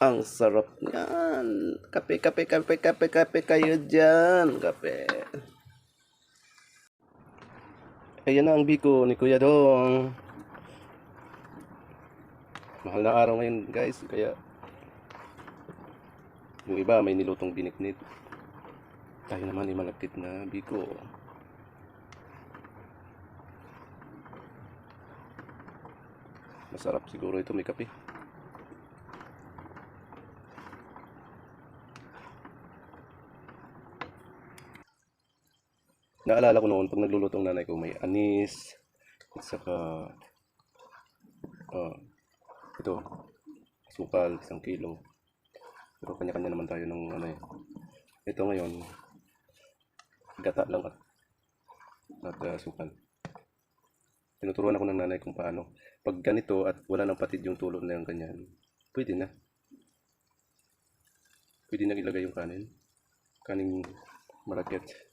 Ang sarap niyan. Kape, kape, kape, kape, kape kayo dyan. Kape. Ayan na ang biko ni Kuya Dong. Mahal na araw ngayon guys. Kaya yung iba may nilutong biniknit. Tayo naman ay malapit na biko. Masarap siguro ito may kape. Naalala ko noon pag nagluluto ang nanay ko may anis at saka ah, ito sukal isang kilo. Pero kanya-kanya naman tayo ng ano eh. ito ngayon gata lang at at ah, sukal tinuturuan ako ng nanay kung paano. Pag ganito at wala nang patid yung tulo na yung ganyan pwede na. Pwede na ilagay yung kanin. Kaning malagkit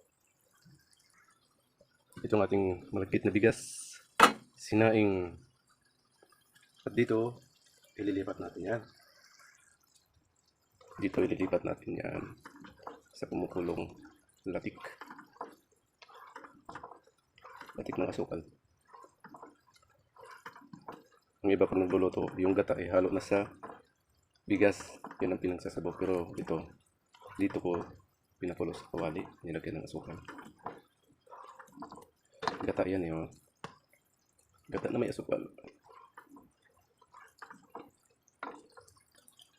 itong ating malagkit na bigas sinaing. At dito ililipat natin yan. Dito ililipat natin yan sa kumukulong latik. Latik ng asukal. Ang iba pag nagluluto yung gata ay halo na sa bigas. Yun ang pinagsasabaw. Pero ito dito ko pinakulo sa kawali nilagyan ng asukal gata yan eh oh. gata na may asukal.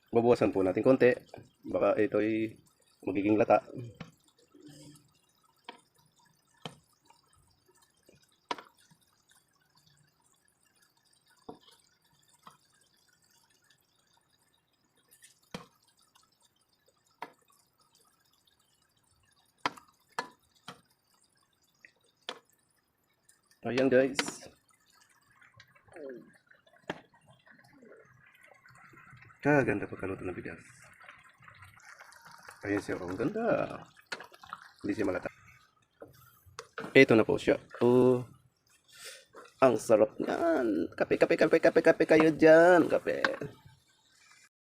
Babawasan po natin konti. Baka ito ay magiging lata ayan guys Kaganda pagkaluto ng bigas. Ayan siya. Oh, ang ganda. Hindi siya malata. Ito na po siya. Oh. Ang sarap niyan. Kape, kape, kape, kape, kape kayo dyan. Kape.